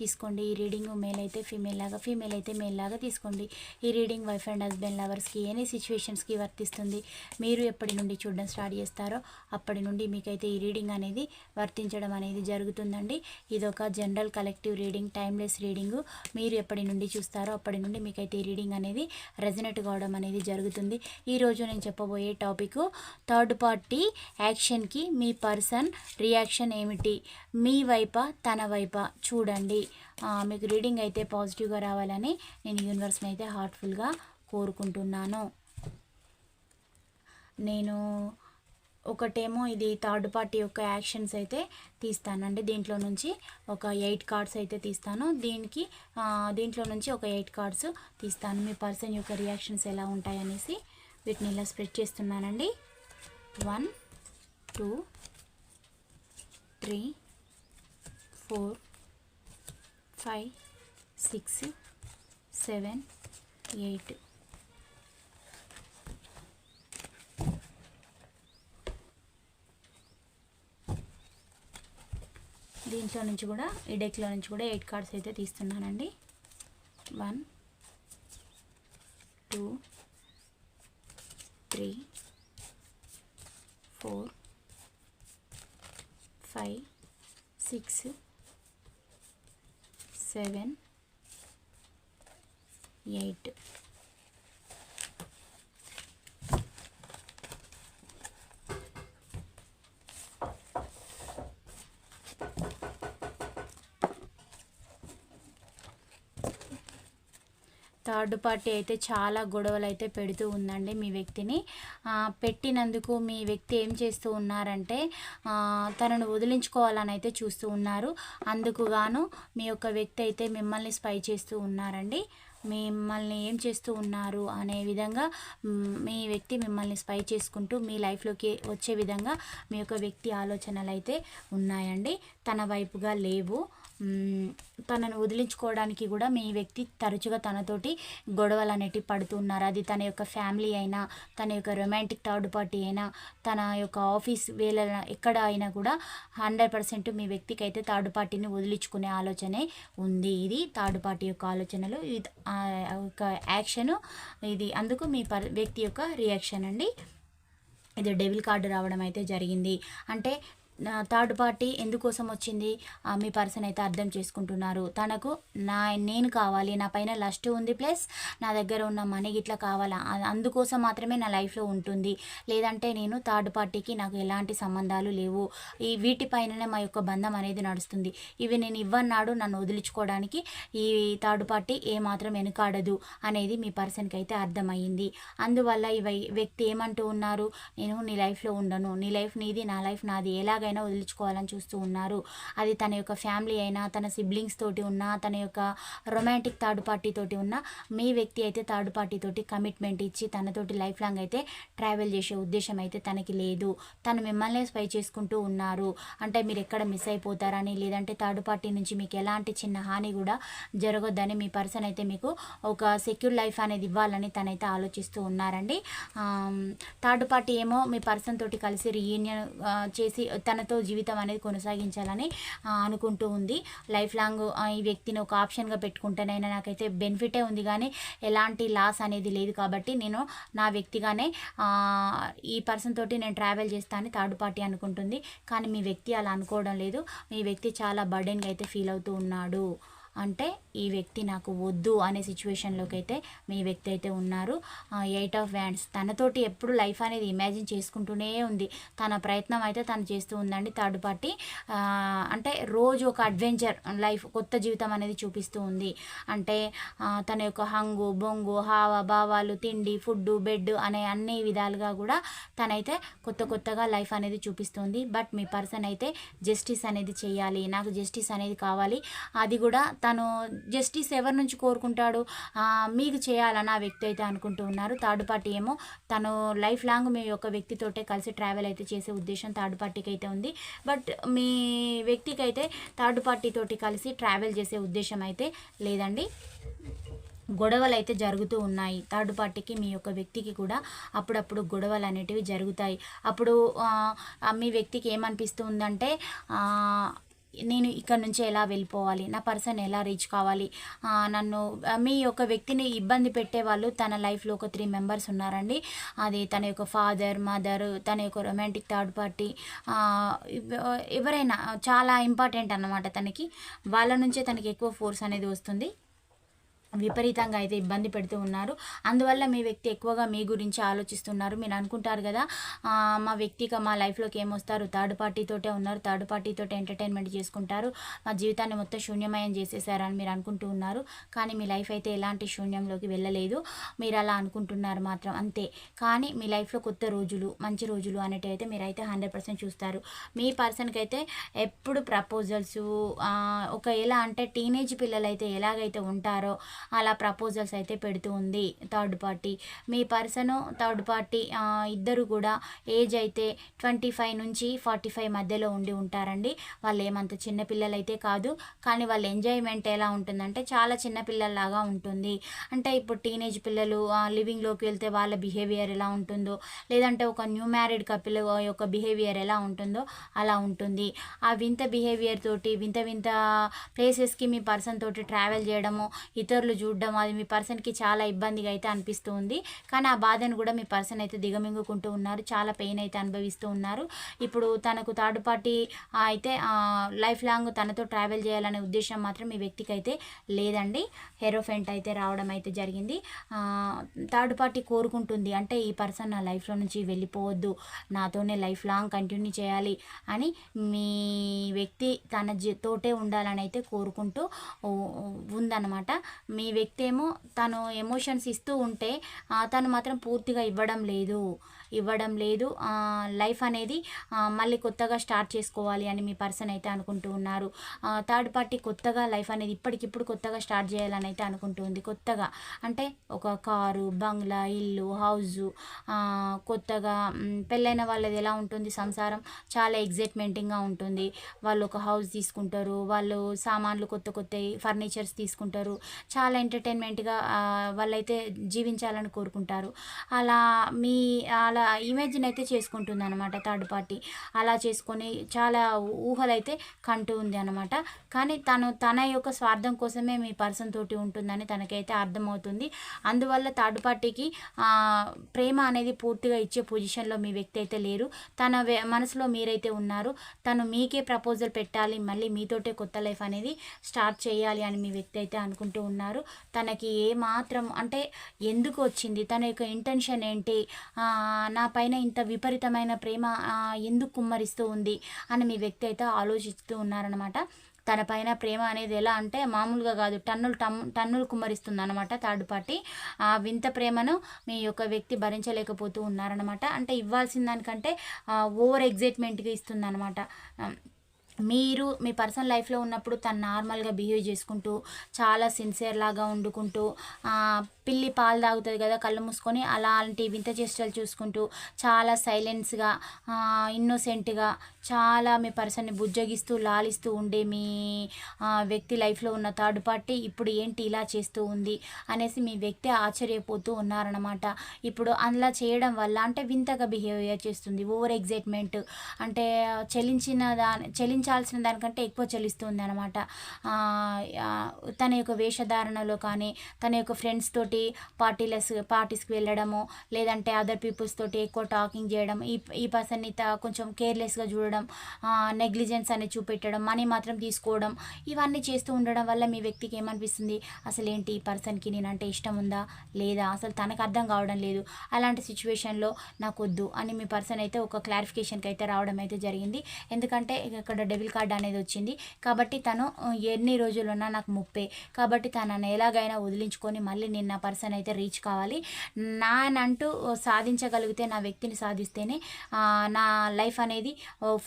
తీసుకోండి. ఈ reading male అయితే ఫీమేల్ లాగా ఫీమేల్ అయితే మేల్ లాగా తీసుకోండి. ఈ రీడింగ్ వైఫ్ అండ్ హస్బెండ్ లవర్స్కి ఎనీ సిచ్యువేషన్స్కి వర్తిస్తుంది. మీరు ఎప్పటి నుండి చూడడం స్టార్ట్ చేస్తారో అప్పటి నుండి మీకైతే ఈ రీడింగ్ అనేది వర్తించడం అనేది జరుగుతుందండి. ఇది ఒక general collective reading timeless reading. మీరు ఎప్పటి నుండి చూస్తారో అప్పటి నుండి మీకైతే ఈ రీడింగ్ అనేది రెజనెట్ కావడం అనేది జరుగుతుంది. ఈరోజు నేను చెప్పబోయే టాపిక్ థర్డ్ పార్టీ యాక్షన్కి మీ పర్సన్ రియాక్షన్ ఏమిటి? మీ వైపా తన వైపా? చూడండి. మీకు రీడింగ్ అయితే పాజిటివ్గా రావాలని నేను యూనివర్స్ని అయితే హార్ట్ఫుల్గా కోరుకుంటున్నాను. నేను ఒకటేమో ఇది థర్డ్ పార్టీ యొక్క యాక్షన్స్ అయితే తీస్తానండి దీంట్లో నుంచి ఒక ఎయిట్ కార్డ్స్ అయితే తీస్తాను. దీనికి దీంట్లో నుంచి ఒక ఎయిట్ కార్డ్స్ తీస్తాను. మీ పర్సన్ యొక్క రియాక్షన్స్ ఎలా ఉంటాయనేసి వీటిని ఇలా స్ప్రెడ్ చేస్తున్నానండి. One two three four five six seven eight. దీంట్లో నుంచి కూడా ఈ డెక్లో నుంచి కూడా ఎయిట్ కార్డ్స్ అయితే తీస్తున్నానండి. One two three four five six seven eight. Third party అయితే చాలా గొడవలు అయితే పెడుతూ ఉందండి మీ వ్యక్తిని. పెట్టినందుకు మీ వ్యక్తి ఏం చేస్తూ ఉన్నారంటే తనను వదిలించుకోవాలని అయితే చూస్తూ ఉన్నారు. అందుకు గాను మీ యొక్క వ్యక్తి అయితే మిమ్మల్ని స్పై చేస్తూ ఉన్నారండి. మిమ్మల్ని ఏం చేస్తూ ఉన్నారు అనే విధంగా మీ వ్యక్తి మిమ్మల్ని స్పై చేసుకుంటూ మీ లైఫ్లోకి వచ్చే విధంగా మీ యొక్క వ్యక్తి ఆలోచనలు అయితే ఉన్నాయండి. తన వైపుగా లేవు. తనను వదిలించుకోవడానికి కూడా మీ వ్యక్తి తరచుగా తనతోటి గొడవలు అనేటివి పడుతున్నారు అది తన యొక్క ఫ్యామిలీ అయినా తన యొక్క రొమాంటిక్ థర్డ్ పార్టీ అయినా తన యొక్క ఆఫీస్ వేళ ఎక్కడ అయినా కూడా హండ్రెడ్ పర్సెంట్ మీ వ్యక్తికి అయితే థర్డ్ పార్టీని వదిలించుకునే ఆలోచనే ఉంది. ఇది థర్డ్ పార్టీ యొక్క ఆలోచనలు. ఇది ఒక యాక్షను. ఇది అందుకు మీ పర్ వ్యక్తి యొక్క రియాక్షన్ అండి. ఇది డెవిల్ కార్డు రావడం అయితే జరిగింది. అంటే థర్డ్ పార్టీ ఎందుకోసం వచ్చింది? మీ పర్సన్ అయితే అర్థం చేసుకుంటున్నారు. తనకు నా నేను కావాలి నా పైన లస్ట్ ఉంది ప్లస్ నా దగ్గర ఉన్న మనీ గిట్లా కావాలా? అందుకోసం మాత్రమే నా లైఫ్లో ఉంటుంది. లేదంటే నేను థర్డ్ పార్టీకి నాకు ఎలాంటి సంబంధాలు లేవు. ఈ వీటిపైననే మా యొక్క బంధం అనేది నడుస్తుంది. ఇవి నేను ఇవ్వన్నాడు నన్ను వదిలించుకోవడానికి ఈ థర్డ్ పార్టీ ఏమాత్రం వెనుకాడదు అనేది మీ పర్సన్కి అయితే అర్థమైంది అందువల్ల ఈ వ్యక్తి ఏమంటూ ఉన్నారు? నేను నీ లైఫ్లో ఉండను. నీ లైఫ్ నీది నా లైఫ్ నాది. ఎలాగైనా వదిలించుకోవాలని చూస్తూ ఉన్నారు. అది తన యొక్క ఫ్యామిలీ అయినా తన సిబ్లింగ్స్ తోటి ఉన్నా తన యొక్క రొమాంటిక్ థర్డ్ పార్టీ తోటి ఉన్నా మీ వ్యక్తి అయితే థర్డ్ పార్టీ తోటి కమిట్మెంట్ ఇచ్చి తనతోటి లైఫ్ లాంగ్ అయితే ట్రావెల్ చేసే ఉద్దేశం అయితే తనకి లేదు. తను మిమ్మల్ని స్పై చేసుకుంటూ ఉన్నారు. అంటే మీరు ఎక్కడ మిస్ అయిపోతారని లేదంటే థర్డ్ పార్టీ నుంచి మీకు ఎలాంటి చిన్న హాని కూడా జరగొద్దని మీ పర్సన్ అయితే మీకు ఒక సెక్యూర్ లైఫ్ అనేది ఇవ్వాలని తనైతే ఆలోచిస్తూ ఉన్నారండి. థర్డ్ పార్టీ ఏమో మీ పర్సన్ తోటి కలిసి రీయూనియన్ చేసి తనతో జీవితం అనేది కొనసాగించాలని అనుకుంటూ ఉంది. లైఫ్ లాంగ్ ఈ వ్యక్తిని ఒక ఆప్షన్గా పెట్టుకుంటేనైనా నాకైతే బెనిఫిటే ఉంది. కానీ ఎలాంటి లాస్ అనేది లేదు కాబట్టి నేను నా వ్యక్తిగానే ఈ పర్సన్ తోటి నేను ట్రావెల్ చేస్తానని థర్డ్ పార్టీ అనుకుంటుంది. కానీ మీ వ్యక్తి అలా అనుకోవడం లేదు. మీ వ్యక్తి చాలా బర్డెన్గా అయితే ఫీల్ అవుతూ ఉన్నాడు. అంటే ఈ వ్యక్తి నాకు వద్దు అనే సిచ్యువేషన్లోకి అయితే మీ వ్యక్తి అయితే ఉన్నారు. ఎయిట్ ఆఫ్ వ్యాండ్స్ తనతోటి ఎప్పుడు లైఫ్ అనేది ఇమాజిన్ చేసుకుంటూనే ఉంది. తన ప్రయత్నం అయితే తను చేస్తూ ఉందండి. థర్డ్ పార్టీ అంటే రోజు ఒక అడ్వెంచర్ లైఫ్ కొత్త జీవితం అనేది చూపిస్తూ ఉంది. అంటే తన యొక్క హంగు బొంగు హావ భావాలు తిండి ఫుడ్ బెడ్ అనే అన్ని విధాలుగా కూడా తనైతే కొత్త కొత్తగా లైఫ్ అనేది చూపిస్తుంది బట్ మీ పర్సన్ అయితే జస్టిస్ అనేది చేయాలి. నాకు జస్టిస్ అనేది కావాలి. అది కూడా తను జస్టిస్ ఎవరి నుంచి కోరుకుంటాడు. మీకు చేయాలని ఆ వ్యక్తి అయితే అనుకుంటూ ఉన్నారు. థర్డ్ పార్టీ ఏమో తను లైఫ్ లాంగ్ మీ యొక్క వ్యక్తితోటే కలిసి ట్రావెల్ అయితే చేసే ఉద్దేశం థర్డ్ పార్టీకి అయితే ఉంది. బట్ మీ వ్యక్తికి అయితే థర్డ్ పార్టీతోటి కలిసి ట్రావెల్ చేసే ఉద్దేశం అయితే లేదండి. గొడవలు అయితే జరుగుతూ ఉన్నాయి. థర్డ్ పార్టీకి మీ యొక్క వ్యక్తికి కూడా అప్పుడప్పుడు గొడవలు అనేటివి జరుగుతాయి. అప్పుడు మీ వ్యక్తికి ఏమనిపిస్తుందంటే నేను ఇక్కడ నుంచి ఎలా వెళ్ళిపోవాలి? నా పర్సన్ ఎలా రీచ్ కావాలి? నన్ను మీ యొక్క వ్యక్తిని ఇబ్బంది పెట్టే వాళ్ళు తన లైఫ్లో ఒక త్రీ మెంబర్స్ ఉన్నారండి. అది తన యొక్క ఫాదర్ మదర్ తన యొక్క రొమాంటిక్ థర్డ్ పార్టీ ఎవరైనా చాలా ఇంపార్టెంట్ అన్నమాట తనకి. వాళ్ళ నుంచే తనకి ఎక్కువ ఫోర్స్ అనేది వస్తుంది. విపరీతంగా అయితే ఇబ్బంది పెడుతూ ఉన్నారు. అందువల్ల మీ వ్యక్తి ఎక్కువగా మీ గురించి ఆలోచిస్తున్నారు. మీరు అనుకుంటారు కదా మా వ్యక్తిగా మా లైఫ్లోకి ఏమొస్తారు? థర్డ్ పార్టీతోటే ఉన్నారు. థర్డ్ పార్టీతోటే ఎంటర్టైన్మెంట్ చేసుకుంటారు. మా జీవితాన్ని మొత్తం శూన్యమయం చేసేసారని మీరు అనుకుంటూ ఉన్నారు. కానీ మీ లైఫ్ అయితే ఎలాంటి శూన్యంలోకి వెళ్ళలేదు. మీరు అలా అనుకుంటున్నారు మాత్రం అంతే. కానీ మీ లైఫ్లో కొత్త రోజులు మంచి రోజులు అనేటివి అయితే మీరైతే హండ్రెడ్ పర్సెంట్ చూస్తారు. మీ పర్సన్కి అయితే ఎప్పుడు ప్రపోజల్స్ ఒక ఎలా అంటే టీనేజ్ పిల్లలు అయితే ఎలాగైతే ఉంటారో అలా ప్రపోజల్స్ అయితే పెడుతూ ఉంది థర్డ్ పార్టీ మీ పర్సన్ థర్డ్ పార్టీ ఇద్దరు కూడా ఏజ్ అయితే ట్వంటీ ఫైవ్ నుంచి ఫార్టీ ఫైవ్ మధ్యలో ఉండి ఉంటారండి. వాళ్ళు ఏమంత చిన్నపిల్లలు అయితే కాదు. కానీ వాళ్ళ ఎంజాయ్మెంట్ ఎలా ఉంటుందంటే చాలా చిన్నపిల్లల్లాగా ఉంటుంది. అంటే ఇప్పుడు టీనేజ్ పిల్లలు లివింగ్లోకి వెళ్తే వాళ్ళ బిహేవియర్ ఎలా ఉంటుందో లేదంటే ఒక న్యూ మ్యారీడ్ కపిల్ యొక్క బిహేవియర్ ఎలా ఉంటుందో అలా ఉంటుంది. ఆ వింత బిహేవియర్ తోటి వింత వింత ప్లేసెస్కి మీ పర్సన్ తోటి ట్రావెల్ చేయడము ఇతరులు చూడడం అది మీ పర్సన్కి చాలా ఇబ్బందిగా అయితే అనిపిస్తూ ఉంది కానీ ఆ బాధను కూడా మీ పర్సన్ అయితే దిగమింగుకుంటూ ఉన్నారు. చాలా పెయిన్ అయితే అనుభవిస్తూ ఉన్నారు. ఇప్పుడు తనకు థర్డ్ పార్టీ అయితే లైఫ్ లాంగ్ తనతో ట్రావెల్ చేయాలనే ఉద్దేశం మాత్రం మీ వ్యక్తికి అయితే లేదండి హెరోఫెంట్ అయితే రావడం అయితే జరిగింది. థర్డ్ పార్టీ కోరుకుంటుంది. అంటే ఈ పర్సన్ నా లైఫ్లో నుంచి వెళ్ళిపోవద్దు. నాతోనే లైఫ్ లాంగ్ కంటిన్యూ చేయాలి అని మీ వ్యక్తి తన జీ- తోటే ఉండాలని అయితే కోరుకుంటూ ఉందన్నమాట. మీ వ్యక్తి ఏమో తను ఎమోషన్స్ ఇస్తూ ఉంటే తను మాత్రం పూర్తిగా ఇవ్వడం లేదు. ఇవ్వడం లేదు. లైఫ్ అనేది మళ్ళీ కొత్తగా స్టార్ట్ చేసుకోవాలి అని మీ పర్సన్ అయితే అనుకుంటూ ఉన్నారు. థర్డ్ పార్టీ కొత్తగా లైఫ్ అనేది ఇప్పటికిప్పుడు కొత్తగా స్టార్ట్ చేయాలని అయితే అనుకుంటుంది కొత్తగా అంటే ఒక కారు బంగ్లా ఇల్లు హౌజు కొత్తగా పెళ్ళైన వాళ్ళది ఎలా ఉంటుంది? సంసారం చాలా ఎగ్జైట్మెంటింగ్గా ఉంటుంది. వాళ్ళు ఒక హౌస్ తీసుకుంటారు వాళ్ళు సామాన్లు కొత్త కొత్త ఫర్నిచర్స్ తీసుకుంటారు. చాలా ఎంటర్టైన్మెంట్గా వాళ్ళైతే జీవించాలని కోరుకుంటారు. అలా మీ అలా ఇమేజిన్ అయితే చేసుకుంటుంది అనమాట థర్డ్ పార్టీ. అలా చేసుకొని చాలా ఊహలు అయితే కంటూ ఉంది అనమాట కానీ తను తన యొక్క స్వార్థం కోసమే మీ పర్సన్ తోటి ఉంటుందని తనకైతే అర్థమవుతుంది. అందువల్ల థర్డ్ పార్టీకి ప్రేమ అనేది పూర్తిగా ఇచ్చే పొజిషన్లో మీ వ్యక్తి అయితే లేరు. తన మనసులో మీరైతే ఉన్నారు. తను మీకే ప్రపోజల్ పెట్టాలి మళ్ళీ మీతోటే కొత్త లైఫ్ అనేది స్టార్ట్ చేయాలి అని మీ వ్యక్తి అయితే అనుకుంటూ ఉన్నారు. తనకి ఏ మాత్రం అంటే ఎందుకు వచ్చింది? తన యొక్క ఇంటెన్షన్ ఏంటి? నా పైన ఇంత విపరీతమైన ప్రేమ ఎందుకు కుమ్మరిస్తూ ఉంది అని మీ వ్యక్తి అయితే ఆలోచిస్తూ ఉన్నారనమాట తన పైన ప్రేమ అనేది ఎలా అంటే మామూలుగా కాదు టన్నులు టమ్ టన్నులు కుమ్మరిస్తుంది అనమాట థర్డ్ పార్టీ. ఆ వింత ప్రేమను మీ యొక్క వ్యక్తి భరించలేకపోతూ ఉన్నారనమాట అంటే ఇవ్వాల్సిన దానికంటే ఓవర్ ఎగ్జైట్మెంట్గా ఇస్తుంది అనమాట మీరు మీ పర్సనల్ లైఫ్లో ఉన్నప్పుడు తను నార్మల్గా బిహేవ్ చేసుకుంటూ చాలా సిన్సియర్ లాగా వండుకుంటూ పిల్లి పాలు తాగుతుంది కదా కళ్ళు మూసుకొని అలాంటి వింత చేష్టలు చూసుకుంటూ చాలా సైలెన్స్గా ఇన్నోసెంట్గా చాలా మీ పర్సన్ని బుజ్జగిస్తూ లాలిస్తూ ఉండే మీ వ్యక్తి లైఫ్లో ఉన్న థర్డ్ పార్టీ ఇప్పుడు ఏంటి ఇలా చేస్తూ ఉంది అనేసి మీ వ్యక్తి ఆశ్చర్యపోతూ ఉన్నారనమాట ఇప్పుడు అలా చేయడం వల్ల అంటే వింతగా బిహేవియర్ చేస్తుంది ఓవర్ ఎగ్జైట్మెంట్ అంటే చెల్లించిన దాని చెల్లించాల్సిన దానికంటే ఎక్కువ చెల్లిస్తుంది అనమాట తన యొక్క వేషధారణలో కానీ తన యొక్క ఫ్రెండ్స్ తోటి పార్టీలెస్ పార్టీస్కి వెళ్ళడము లేదంటే అదర్ పీపుల్స్ తోటి ఎక్కువ టాకింగ్ చేయడం ఈ ఈ పర్సన్ని కొంచెం కేర్లెస్గా చూడడం నెగ్లిజెన్స్ అనేది చూపెట్టడం మనీ మాత్రం తీసుకోవడం ఇవన్నీ చేస్తూ ఉండడం వల్ల మీ వ్యక్తికి ఏమనిపిస్తుంది? అసలు ఏంటి ఈ పర్సన్కి నేనంటే ఇష్టం ఉందా? లేదా? అసలు తనకు అర్థం కావడం లేదు. అలాంటి సిచ్యువేషన్లో నాకు వద్దు అని మీ పర్సన్ అయితే ఒక క్లారిఫికేషన్కి అయితే రావడం అయితే జరిగింది. ఎందుకంటే ఇక్కడ డెబిల్ కార్డ్ అనేది వచ్చింది. కాబట్టి తను ఎన్ని రోజులున్నా నాకు ముప్పే. కాబట్టి తనను ఎలాగైనా వదిలించుకొని మళ్ళీ నేను నా పర్సన్ అయితే రీచ్ కావాలి. నానంటూ సాధించగలిగితే నా వ్యక్తిని సాధిస్తేనే నా లైఫ్ అనేది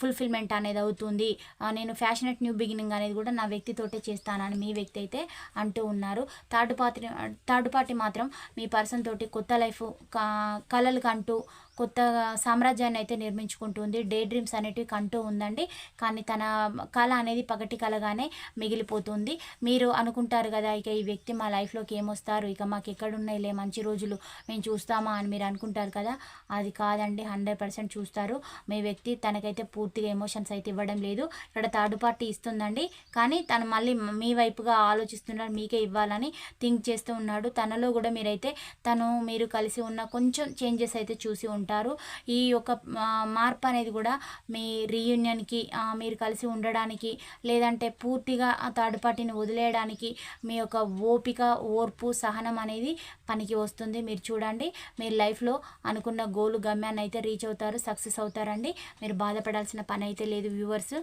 ఫుల్ఫిల్మెంట్ అనేది అవుతుంది. నేను ఫ్యాషనెట్ న్యూ బిగినింగ్ అనేది కూడా నా వ్యక్తితోటే చేస్తానని మీ వ్యక్తి అయితే అంటూ ఉన్నారు. థర్డ్ పార్టీ థర్డ్ పార్టీ మాత్రం మీ పర్సన్ తోటి కొత్త లైఫ్ కలలు కంటూ కొత్త సామ్రాజ్యాన్ని అయితే నిర్మించుకుంటుంది. డే డ్రీమ్స్ అనేటివి కంటూ ఉందండి. కానీ తన కళ అనేది పగటి కలగానే మిగిలిపోతుంది. మీరు అనుకుంటారు కదా ఇక ఈ వ్యక్తి మా లైఫ్లోకి ఏమొస్తారు? ఇక మాకు ఎక్కడున్నాయిలే మంచి రోజులు మేము చూస్తామా అని మీరు అనుకుంటారు కదా? అది కాదండి హండ్రెడ్ పర్సెంట్ చూస్తారు. మీ వ్యక్తి తనకైతే పూర్తిగా ఎమోషన్స్ అయితే ఇవ్వడం లేదు. ఇక్కడ థర్డ్ పార్టీ ఇస్తుందండి. కానీ తను మళ్ళీ మీ వైపుగా ఆలోచిస్తున్నాడు మీకే ఇవ్వాలని థింక్ చేస్తూ ఉన్నాడు. తనలో కూడా మీరైతే తను మీరు కలిసి ఉన్న కొంచెం చేంజెస్ అయితే చూసి ఉంటారు ఈ యొక్క మార్పు అనేది కూడా మీ రీయూనియన్కి మీరు కలిసి ఉండడానికి లేదంటే పూర్తిగా ఆ థర్డ్ పార్టీని వదిలేయడానికి మీ యొక్క ఓపిక ఓర్పు సహనం అనేది పనికి వస్తుంది. మీరు చూడండి మీరు లైఫ్లో అనుకున్న గోలు గమ్యాన్ని అయితే రీచ్ అవుతారు సక్సెస్ అవుతారండి. మీరు బాధపడాల్సిన పని అయితే లేదు వ్యూవర్స్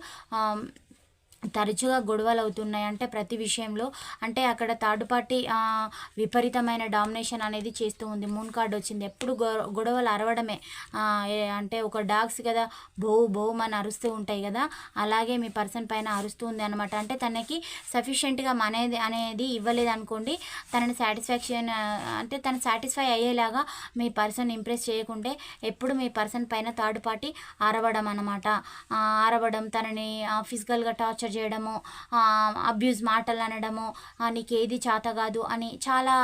తరచుగా గొడవలు అవుతున్నాయి. అంటే ప్రతి విషయంలో అంటే అక్కడ థర్డ్ పార్టీ విపరీతమైన డామినేషన్ అనేది చేస్తూ ఉంది. మూన్ కార్డ్ వచ్చింది. ఎప్పుడు గొడవలు అరవడమే. అంటే ఒక డాగ్స్ కదా బో బోమని అరుస్తూ ఉంటాయి కదా అలాగే మీ పర్సన్ పైన అరుస్తూ ఉంది అనమాట అంటే తనకి సఫిషియెంట్గా అనేది అనేది ఇవ్వలేదు అనుకోండి తనని సాటిస్ఫాక్షన్ అంటే తను సాటిస్ఫై అయ్యేలాగా మీ పర్సన్ ఇంప్రెస్ చేయకుంటే ఎప్పుడు మీ పర్సన్ పైన థర్డ్ పార్టీ అరవడం అనమాట అరవడం తనని ఫిజికల్గా టార్చర్ చేయడము అబ్యూజ్ మాటలు అనడము నీకేది నీకు ఏది చేత కాదు అని చాలా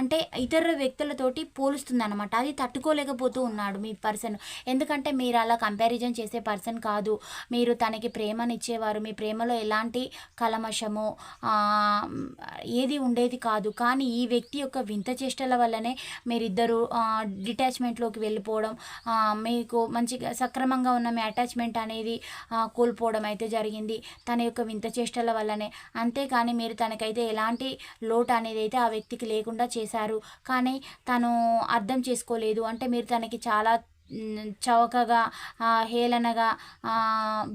అంటే ఇతర వ్యక్తులతోటి పోలుస్తుంది అనమాట అది తట్టుకోలేకపోతూ ఉన్నాడు మీ పర్సన్. ఎందుకంటే మీరు అలా కంపారిజన్ చేసే పర్సన్ కాదు. మీరు తనకి ప్రేమనిచ్చేవారు మీ ప్రేమలో ఎలాంటి కలమషము ఏది ఉండేది కాదు. కానీ ఈ వ్యక్తి యొక్క వింత చేష్టల వల్లనే మీరిద్దరు డిటాచ్మెంట్లోకి వెళ్ళిపోవడం మీకు మంచిగా సక్రమంగా ఉన్న మీ అటాచ్మెంట్ అనేది కోల్పోవడం అయితే జరిగింది. తన యొక్క వింత చేష్టల వల్లనే. అంతేకాని మీరు తనకైతే ఎలాంటి లోటు అనేది అయితే ఆ వ్యక్తికి లేకుండా చేశారు. కానీ తను అర్థం చేసుకోలేదు. అంటే మీరు తనకి చాలా చౌకగా హేళనగా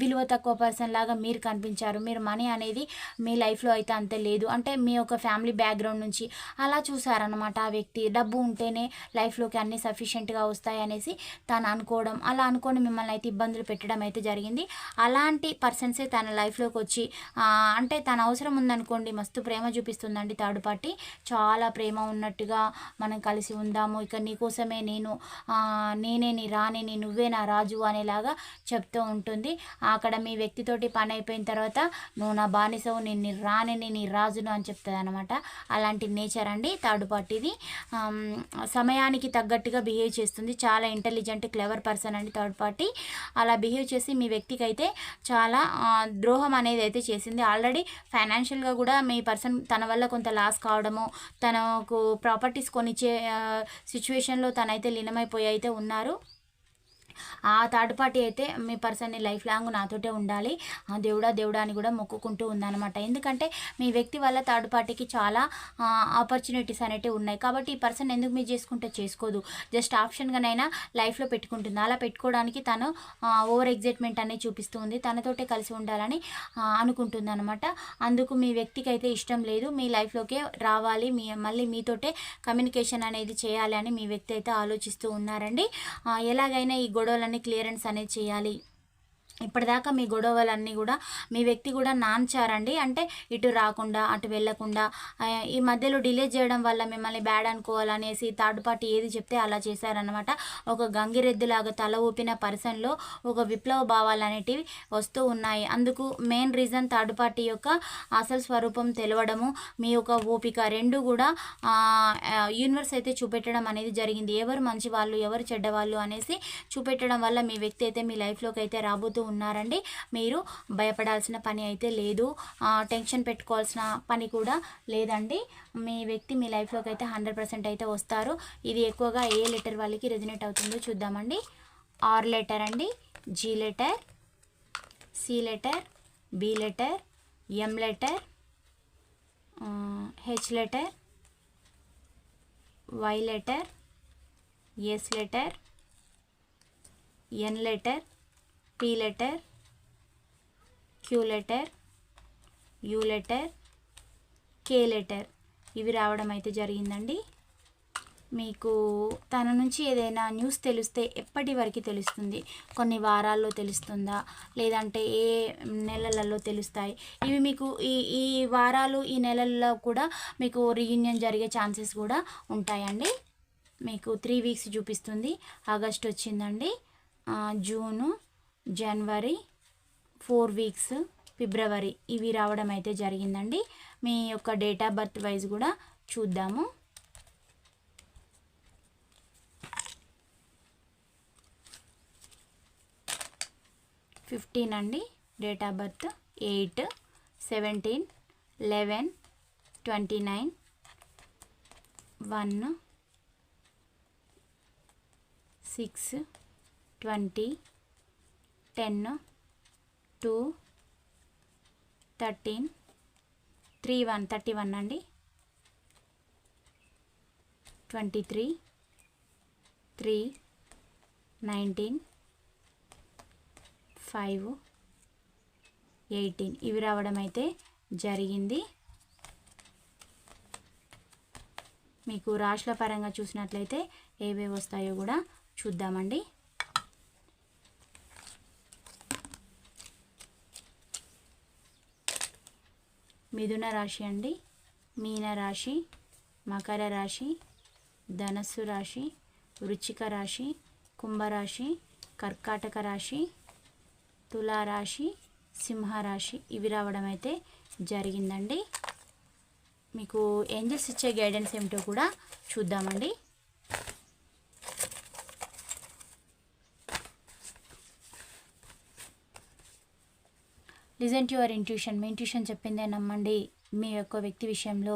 విలువ తక్కువ పర్సన్ లాగా మీరు కనిపించారు. మీరు మనీ అనేది మీ లైఫ్లో అయితే అంత లేదు. అంటే మీ యొక్క ఫ్యామిలీ బ్యాక్గ్రౌండ్ నుంచి అలా చూసారనమాట ఆ వ్యక్తి. డబ్బు ఉంటేనే లైఫ్లోకి అన్నీ సఫిషియెంట్గా వస్తాయి అనేసి తను అనుకోవడం అలా అనుకొని మిమ్మల్ని అయితే ఇబ్బందులు పెట్టడం అయితే జరిగింది. అలాంటి పర్సన్సే తన లైఫ్లోకి వచ్చి అంటే తన అవసరం ఉందనుకోండి మస్తు ప్రేమ చూపిస్తుందండి థర్డ్ పార్టీ చాలా ప్రేమ ఉన్నట్టుగా మనం కలిసి ఉందాము. ఇక నీకోసమే నేను నేనే నీ రాణిని నువ్వే నా రాజు అనేలాగా చెప్తూ ఉంటుంది. అక్కడ మీ వ్యక్తితోటి పని అయిపోయిన తర్వాత నువ్వు నా బానిసవు నేను నీ రాణిని నీ రాజును అని చెప్తుంది అనమాట అలాంటి నేచర్ అండి థర్డ్ పార్టీది సమయానికి తగ్గట్టుగా బిహేవ్ చేస్తుంది. చాలా ఇంటెలిజెంట్ క్లెవర్ పర్సన్ అండి థర్డ్ పార్టీ అలా బిహేవ్ చేసి మీ వ్యక్తికి అయితే చాలా ద్రోహం అనేది అయితే చేసింది. ఆల్రెడీ ఫైనాన్షియల్గా కూడా మీ పర్సన్ తన వల్ల కొంత లాస్ కావడము తనకు ప్రాపర్టీస్ కొనిచ్చే సిచ్యువేషన్లో తనైతే లీనమైపోయి అయితే ఉన్నారు. ఆ థర్డ్ పార్టీ అయితే మీ పర్సన్ని లైఫ్ లాంగ్ నాతోటే ఉండాలి. ఆ దేవుడా దేవుడా అని కూడా మొక్కుకుంటూ ఉందన్నమాట. ఎందుకంటే మీ వ్యక్తి వల్ల థర్డ్ పార్టీకి చాలా ఆపర్చునిటీస్ అనేవి ఉన్నాయి. కాబట్టి ఈ పర్సన్ ఎందుకు మీరు చేసుకుంటే చేసుకోదు. జస్ట్ ఆప్షన్గానైనా లైఫ్లో పెట్టుకుంటుంది. అలా పెట్టుకోవడానికి తను ఓవర్ ఎగ్జైట్మెంట్ అనేది చూపిస్తూ ఉంది. తనతోటే కలిసి ఉండాలని అనుకుంటుంది అనమాట అందుకు మీ వ్యక్తికి అయితే ఇష్టం లేదు. మీ లైఫ్లోకే రావాలి. మీ మళ్ళీ మీతోటే కమ్యూనికేషన్ అనేది చేయాలి అని మీ వ్యక్తి అయితే ఆలోచిస్తూ ఉన్నారండి. ఎలాగైనా ఈ గొడవ గొడవలన్నీ క్లియరెన్స్ అనేది చేయాలి. ఇప్పటిదాకా మీ గొడవలన్నీ కూడా మీ వ్యక్తి కూడా నాంచారండి. అంటే ఇటు రాకుండా అటు వెళ్ళకుండా ఈ మధ్యలో డిలే చేయడం వల్ల మిమ్మల్ని బ్యాడ్ అనుకోవాలనేసి థర్డ్ పార్టీ ఏది చెప్తే అలా చేశారనమాట ఒక గంగిరెద్దులాగా తల ఊపిన పర్సన్లో ఒక విప్లవ భావాలు అనేటివి వస్తూ ఉన్నాయి. అందుకు మెయిన్ రీజన్ థర్డ్ పార్టీ యొక్క అసలు స్వరూపం తెలవడము మీ యొక్క ఓపిక రెండు కూడా యూనివర్స్ అయితే చూపెట్టడం అనేది జరిగింది. ఎవరు మంచి వాళ్ళు ఎవరు చెడ్డవాళ్ళు అనేసి చూపెట్టడం వల్ల మీ వ్యక్తి అయితే మీ లైఫ్లోకి అయితే రాబోతూ ఉన్నారండి. మీరు భయపడాల్సిన పని అయితే లేదు. టెన్షన్ పెట్టుకోవాల్సిన పని కూడా లేదండి. మీ వ్యక్తి మీ లైఫ్లోకి అయితే హండ్రెడ్ పర్సెంట్ అయితే వస్తారు. ఇది ఎక్కువగా ఏ లెటర్ వాళ్ళకి రెజినేట్ అవుతుందో చూద్దామండి. ఆర్ లెటర్ అండి. G letter C letter B letter M letter H letter Y letter S letter N letter P letter Q letter U letter K letter ఇవి రావడం అయితే జరిగిందండి. మీకు తన నుంచి ఏదైనా న్యూస్ తెలిస్తే ఎప్పటి వరకు తెలుస్తుంది? కొన్ని వారాల్లో తెలుస్తుందా? లేదంటే ఏ నెలలలో తెలుస్తాయి? ఇవి మీకు ఈ ఈ వారాలు ఈ నెలల్లో కూడా మీకు రీయూనియన్ జరిగే ఛాన్సెస్ కూడా ఉంటాయండి. మీకు త్రీ వీక్స్ చూపిస్తుంది. ఆగస్ట్ వచ్చిందండి. జూను జనవరి ఫోర్ వీక్స్ ఫిబ్రవరి ఇవి రావడం అయితే జరిగిందండి. మీ యొక్క డేట్ ఆఫ్ బర్త్ వైజ్ కూడా చూద్దాము. ఫిఫ్టీన్ అండి. Date of birth eight seventeen eleven twenty nine one six twenty ten two thirteen three one thirty one అండి. Twenty three three nineteen five eighteen. ఇవి రావడం అయితే జరిగింది. మీకు రాశుల పరంగా చూసినట్లయితే ఏవేవి వస్తాయో కూడా చూద్దామండి. మిథున రాశి అండి. మీన రాశి మకర రాశి ధనస్సు రాశి వృచ్చిక రాశి కుంభరాశి కర్కాటక రాశి తులారాశి సింహరాశి ఇవి రావడం అయితే జరిగిందండి. మీకు ఏంజల్స్ ఇచ్చే గైడెన్స్ ఏమిటో కూడా చూద్దామండి. Listen to your intuition. Me intuition చెప్పిందే నమ్మండి. మీ యొక్క వ్యక్తి విషయంలో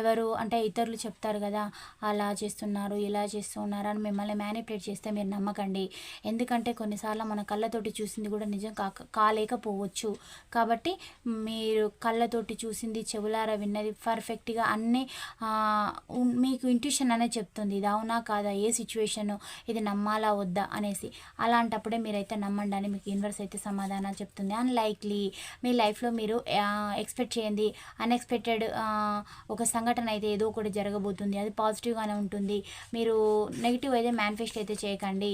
ఎవరు అంటే ఇతరులు చెప్తారు కదా అలా చేస్తున్నారు ఇలా చేస్తున్నారు అని మిమ్మల్ని మ్యానిపులేట్ చేస్తే మీరు నమ్మకండి. ఎందుకంటే కొన్నిసార్లు మన కళ్ళతోటి చూసింది కూడా నిజం కాక కాలేకపోవచ్చు. కాబట్టి మీరు కళ్ళతోటి చూసింది చెవులారా విన్నది పర్ఫెక్ట్గా అన్నీ మీకు ఇంట్యూషన్ అనేది చెప్తుంది. ఇది అవునా కాదా? ఏ సిచ్యువేషన్ ఇది నమ్మాలా వద్దా? అనేసి. అలాంటప్పుడే మీరైతే నమ్మండి అని మీకు యూనివర్స్ అయితే సమాధానం చెప్తుంది. అన్లైక్లీ మీ లైఫ్లో మీరు ఎక్స్పెక్ట్ చేయండి అన్ఎక్స్పెక్టెడ్ ఒక సంఘటన అయితే ఏదో ఒకటి జరగబోతుంది. అది పాజిటివ్గానే ఉంటుంది. మీరు నెగిటివ్ అయితే మేనిఫెస్ట్ అయితే చేయకండి.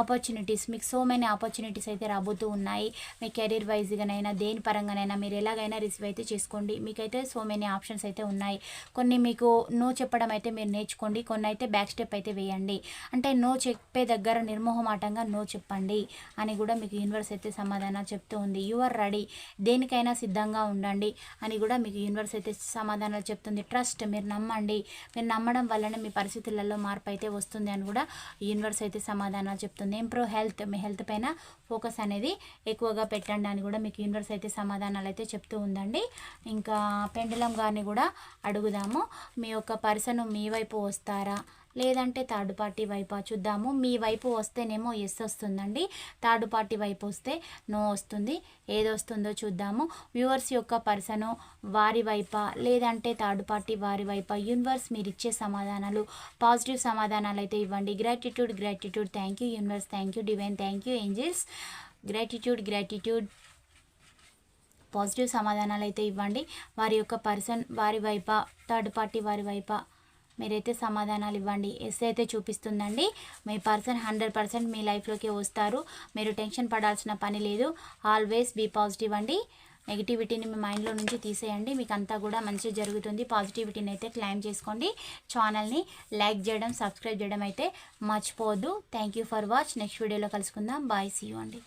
ఆపర్చునిటీస్ మీకు సో మెనీ ఆపర్చునిటీస్ అయితే రాబోతూ ఉన్నాయి. మీ కెరీర్ వైజ్గానైనా దేని పరంగానైనా మీరు ఎలాగైనా రిసీవ్ అయితే చేసుకోండి. మీకైతే సో మెనీ ఆప్షన్స్ అయితే ఉన్నాయి. కొన్ని మీకు నో చెప్పడం అయితే మీరు నేర్చుకోండి. కొన్ని అయితే బ్యాక్ స్టెప్ అయితే వేయండి. అంటే నో చెప్పే దగ్గర నిర్మోహమాటంగా నో చెప్పండి అని కూడా మీకు యూనివర్స్ అయితే సమాధానం చెప్తూ ఉంది. యు ఆర్ రెడీ దేనికైనా సిద్ధంగా ఉండండి అని కూడా మీకు యూనివర్స్ అయితే సమాధానాలు చెప్తుంది. ట్రస్ట్ మీరు నమ్మండి. మీరు నమ్మడం వల్లనే మీ పరిస్థితులలో మార్పు అయితే వస్తుంది అని కూడా యూనివర్స్ అయితే సమాధానాలు చెప్తుంది. ఇంప్రూవ్ హెల్త్ మీ హెల్త్ పైన ఫోకస్ అనేది ఎక్కువగా పెట్టండి అని కూడా మీకు యూనివర్స్ అయితే సమాధానాలు అయితే చెప్తూ ఉందండి. ఇంకా పెండలం గారిని కూడా అడుగుదాము. మీ యొక్క పర్సన్ మీ వైపు వస్తారా? లేదంటే థర్డ్ పార్టీ వైపు చూద్దాము. మీ వైపు వస్తేనేమో ఎస్ వస్తుందండి. థర్డ్ పార్టీ వైపు వస్తే నో వస్తుంది. ఏదొస్తుందో చూద్దాము. వ్యూవర్స్ యొక్క పర్సను వారి వైపా లేదంటే థర్డ్ పార్టీ వారి వైపా యూనివర్స్ మీరు ఇచ్చే సమాధానాలు పాజిటివ్ సమాధానాలు అయితే ఇవ్వండి. Gratitude gratitude thank you universe thank you divine thank you angels gratitude gratitude positive సమాధానాలు అయితే ఇవ్వండి. వారి యొక్క పర్సన్ వారి వైపా థర్డ్ పార్టీ వారి వైపా మీరైతే సమాధానాలు ఇవ్వండి ఎస్ అయితే చూపిస్తుందండి. మీ పర్సన్ హండ్రెడ్ పర్సెంట్ మీ లైఫ్లోకి వస్తారు. మీరు టెన్షన్ పడాల్సిన పని లేదు. ఆల్వేస్ బీ పాజిటివ్ అండి. నెగిటివిటీని మీ మైండ్లో నుంచి తీసేయండి. మీకు అంతా కూడా మంచిగా జరుగుతుంది. పాజిటివిటీని అయితే క్లైమ్ చేసుకోండి. ఛానల్ని లైక్ చేయడం సబ్స్క్రైబ్ చేయడం అయితే మర్చిపోవద్దు. Thank you for watch. Next వీడియోలో కలుసుకుందాం. బాయ్. సీ యూ అండి.